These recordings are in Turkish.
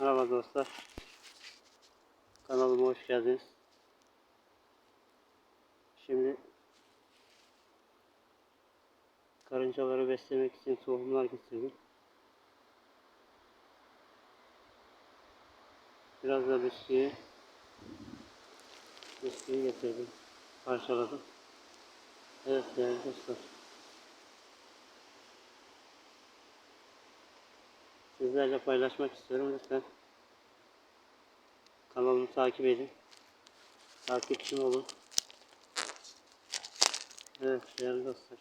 Merhaba dostlar. Kanalıma hoş geldiniz. Şimdi karıncaları beslemek için tohumlar getirdim. Biraz da bisküvi bisküvi getirdim. Parçaladım. Evet değerli dostlar. Sizlerle paylaşmak istiyorum lütfen. Kanalımı takip edin. Takipçim olun. Evet değerli dostlar.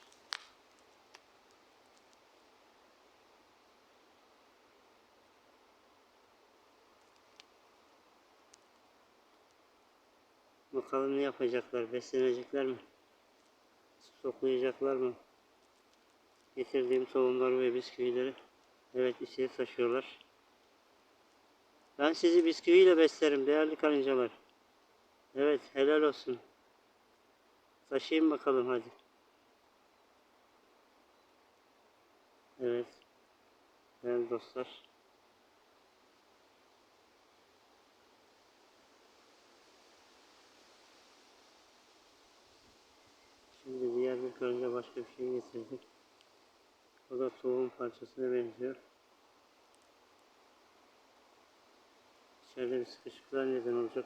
Bakalım ne yapacaklar? Beslenecekler mi? Toplayacaklar mı? Getirdiğim tohumları ve bisküvileri evet içeri taşıyorlar. Ben sizi bisküviyle beslerim değerli karıncalar. Evet helal olsun. Taşıyın bakalım hadi. Evet. Değerli dostlar. Şimdi diğer bir karınca başka bir şey getirdi. O da tohum parçasına benziyor. İçeride bir sıkışıklığa neden olacak.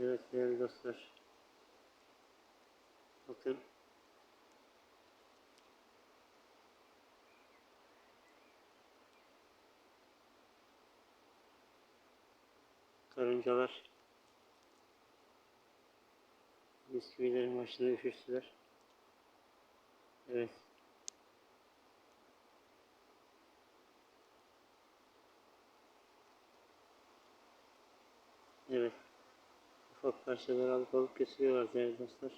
Evet değerli dostlar. Bakın. Karıncalar bisküvilerin başına üşüştüler. Evet. Evet. Ufak parçalar alıp alıp götürüyorlar değerli dostlar.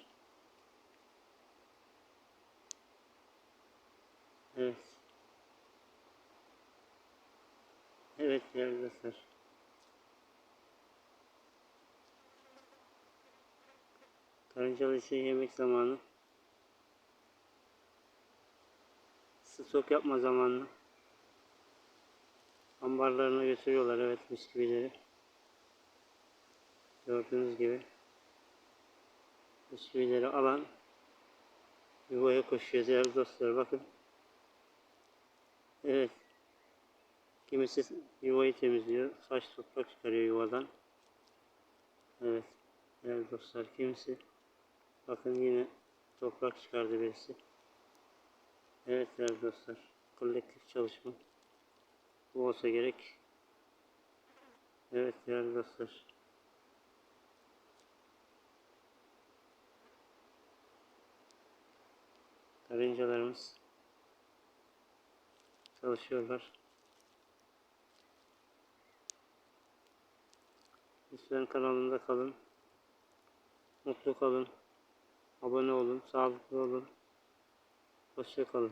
Evet. Evet değerli dostlar. Karıncalı için yemek zamanı. Stok yapma zamanı. Ambarlarına götürüyorlar evet bisküvileri. Gördüğünüz gibi bisküvileri alan yuvaya koşuyor değerli dostlar bakın. Evet. Kimisi yuvayı temizliyor. Saç toprak çıkarıyor yuvadan. Evet. Değerli dostlar kimisi bakın yine toprak çıkardı birisi. Evet değerli dostlar. Kolektif çalışma. Bu olsa gerek. Evet değerli dostlar. Karıncalarımız çalışıyorlar. Lütfen kanalımda kalın. Mutlu kalın. Abone olun. Sağlıklı olun. Hoşça kalın.